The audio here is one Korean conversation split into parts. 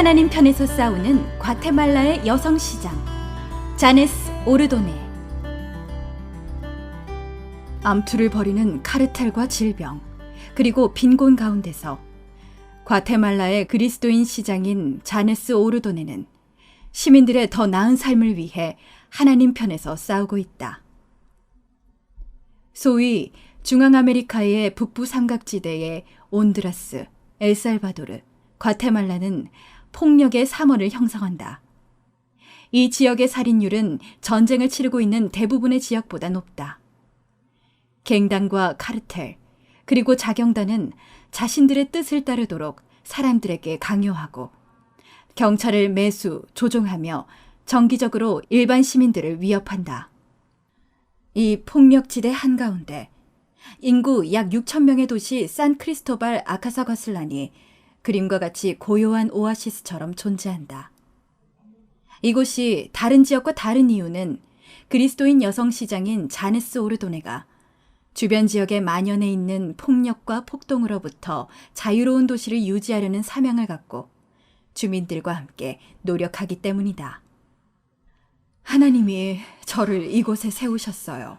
하나님 편에서 싸우는 과테말라의 여성 시장 자네스 오르도네 암투를 벌이는 카르텔과 질병 그리고 빈곤 가운데서 과테말라의 그리스도인 시장인 자네스 오르도네는 시민들의 더 나은 삶을 위해 하나님 편에서 싸우고 있다. 소위 중앙아메리카의 북부 삼각지대의 온드라스, 엘살바도르, 과테말라는 폭력의 삼원을 형성한다. 이 지역의 살인율은 전쟁을 치르고 있는 대부분의 지역보다 높다. 갱단과 카르텔, 그리고 자경단은 자신들의 뜻을 따르도록 사람들에게 강요하고 경찰을 매수, 조종하며 정기적으로 일반 시민들을 위협한다. 이 폭력지대 한가운데 인구 약 6천 명의 도시 산 크리스토발 아카사과슬란이 그림과 같이 고요한 오아시스처럼 존재한다. 이곳이 다른 지역과 다른 이유는 그리스도인 여성 시장인 자네스 오르도네가 주변 지역에 만연해 있는 폭력과 폭동으로부터 자유로운 도시를 유지하려는 사명을 갖고 주민들과 함께 노력하기 때문이다. 하나님이 저를 이곳에 세우셨어요.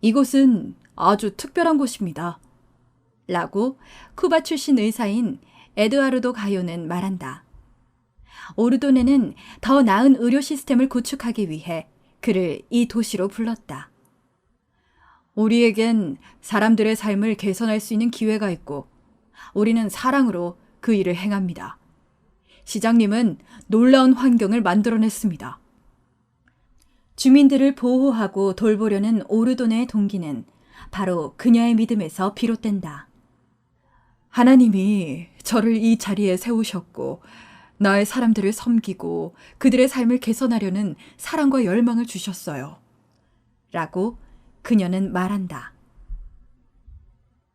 이곳은 아주 특별한 곳입니다. 라고 쿠바 출신 의사인 에드와르도 가요는 말한다. 오르도네는 더 나은 의료 시스템을 구축하기 위해 그를 이 도시로 불렀다. 우리에겐 사람들의 삶을 개선할 수 있는 기회가 있고 우리는 사랑으로 그 일을 행합니다. 시장님은 놀라운 환경을 만들어냈습니다. 주민들을 보호하고 돌보려는 오르도네의 동기는 바로 그녀의 믿음에서 비롯된다. 하나님이 저를 이 자리에 세우셨고, 나의 사람들을 섬기고 그들의 삶을 개선하려는 사랑과 열망을 주셨어요. 라고 그녀는 말한다.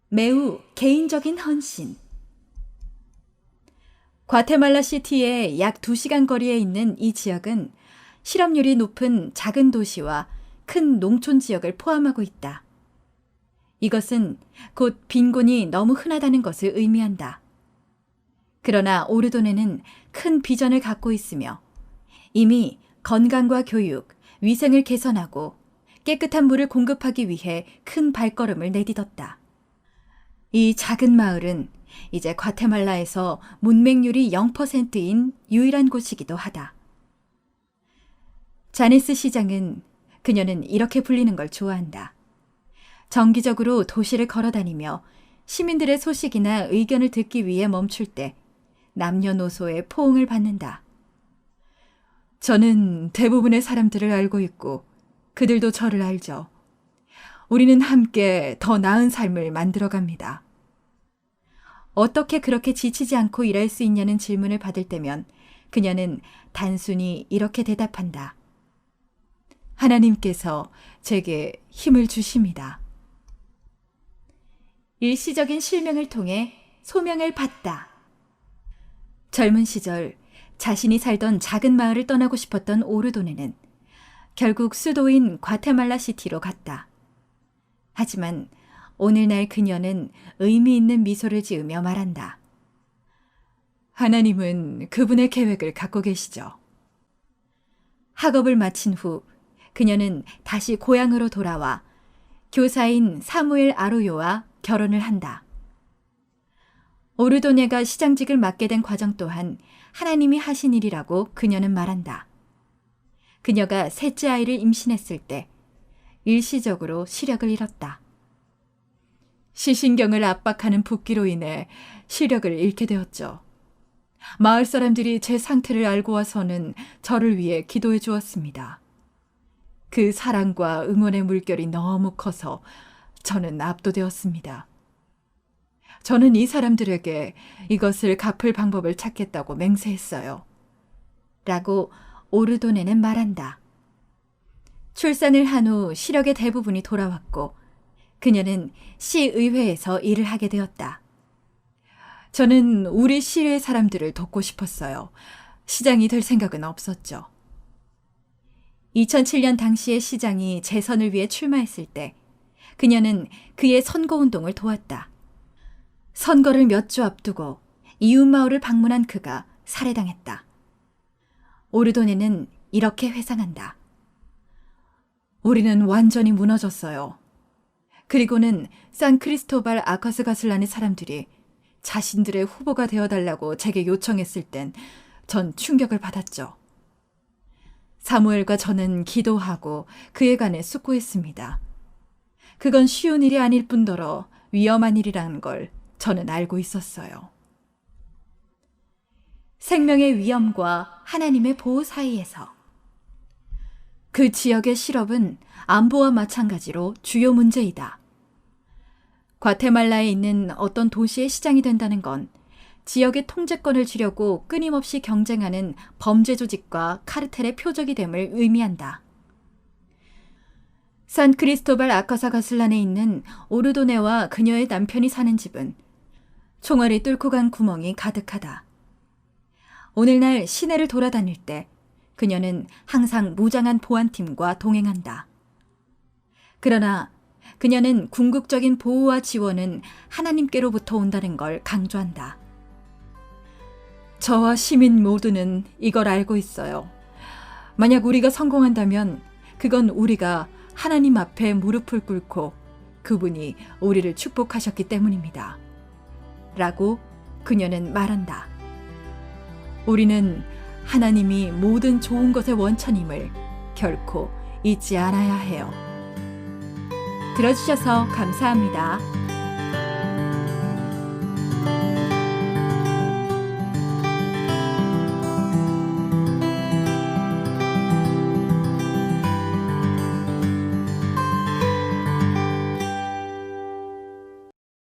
매우 개인적인 헌신. 과테말라 시티의 약 2시간 거리에 있는 이 지역은 실업률이 높은 작은 도시와 큰 농촌 지역을 포함하고 있다. 이것은 곧 빈곤이 너무 흔하다는 것을 의미한다. 그러나 오르도네는 큰 비전을 갖고 있으며 이미 건강과 교육, 위생을 개선하고 깨끗한 물을 공급하기 위해 큰 발걸음을 내딛었다. 이 작은 마을은 이제 과테말라에서 문맹률이 0%인 유일한 곳이기도 하다. 자네스 시장은 그녀는 이렇게 불리는 걸 좋아한다. 정기적으로 도시를 걸어 다니며 시민들의 소식이나 의견을 듣기 위해 멈출 때 남녀노소의 포옹을 받는다. 저는 대부분의 사람들을 알고 있고 그들도 저를 알죠. 우리는 함께 더 나은 삶을 만들어 갑니다. 어떻게 그렇게 지치지 않고 일할 수 있냐는 질문을 받을 때면 그녀는 단순히 이렇게 대답한다. 하나님께서 제게 힘을 주십니다. 일시적인 실명을 통해 소명을 받다. 젊은 시절 자신이 살던 작은 마을을 떠나고 싶었던 오르도네는 결국 수도인 과테말라 시티로 갔다. 하지만 오늘날 그녀는 의미 있는 미소를 지으며 말한다. 하나님은 그분의 계획을 갖고 계시죠. 학업을 마친 후 그녀는 다시 고향으로 돌아와 교사인 사무엘 아로요와 결혼을 한다. 오르도네가 시장직을 맡게 된 과정 또한 하나님이 하신 일이라고 그녀는 말한다. 그녀가 셋째 아이를 임신했을 때 일시적으로 시력을 잃었다. 시신경을 압박하는 붓기로 인해 시력을 잃게 되었죠. 마을 사람들이 제 상태를 알고 와서는 저를 위해 기도해 주었습니다. 그 사랑과 응원의 물결이 너무 커서 저는 압도되었습니다. 저는 이 사람들에게 이것을 갚을 방법을 찾겠다고 맹세했어요. 라고 오르도네는 말한다. 출산을 한 후 시력의 대부분이 돌아왔고 그녀는 시의회에서 일을 하게 되었다. 저는 우리 시의 사람들을 돕고 싶었어요. 시장이 될 생각은 없었죠. 2007년 당시의 시장이 재선을 위해 출마했을 때 그녀는 그의 선거 운동을 도왔다. 선거를 몇 주 앞두고 이웃 마을을 방문한 그가 살해당했다. 오르도네는 이렇게 회상한다. 우리는 완전히 무너졌어요. 그리고는 산크리스토발 아카스 가슬란의 사람들이 자신들의 후보가 되어달라고 제게 요청했을 땐 전 충격을 받았죠. 사무엘과 저는 기도하고 그에 관해 숙고했습니다. 그건 쉬운 일이 아닐 뿐더러 위험한 일이라는 걸 저는 알고 있었어요. 생명의 위험과 하나님의 보호 사이에서 그 지역의 실업은 안보와 마찬가지로 주요 문제이다. 과테말라에 있는 어떤 도시의 시장이 된다는 건 지역의 통제권을 쥐려고 끊임없이 경쟁하는 범죄 조직과 카르텔의 표적이 됨을 의미한다. 산 크리스토발 아카사 가슬란에 있는 오르도네와 그녀의 남편이 사는 집은 총알이 뚫고 간 구멍이 가득하다. 오늘날 시내를 돌아다닐 때 그녀는 항상 무장한 보안팀과 동행한다. 그러나 그녀는 궁극적인 보호와 지원은 하나님께로부터 온다는 걸 강조한다. 저와 시민 모두는 이걸 알고 있어요. 만약 우리가 성공한다면 그건 우리가 하나님 앞에 무릎을 꿇고 그분이 우리를 축복하셨기 때문입니다. 라고 그녀는 말한다. 우리는 하나님이 모든 좋은 것의 원천임을 결코 잊지 않아야 해요. 들어주셔서 감사합니다.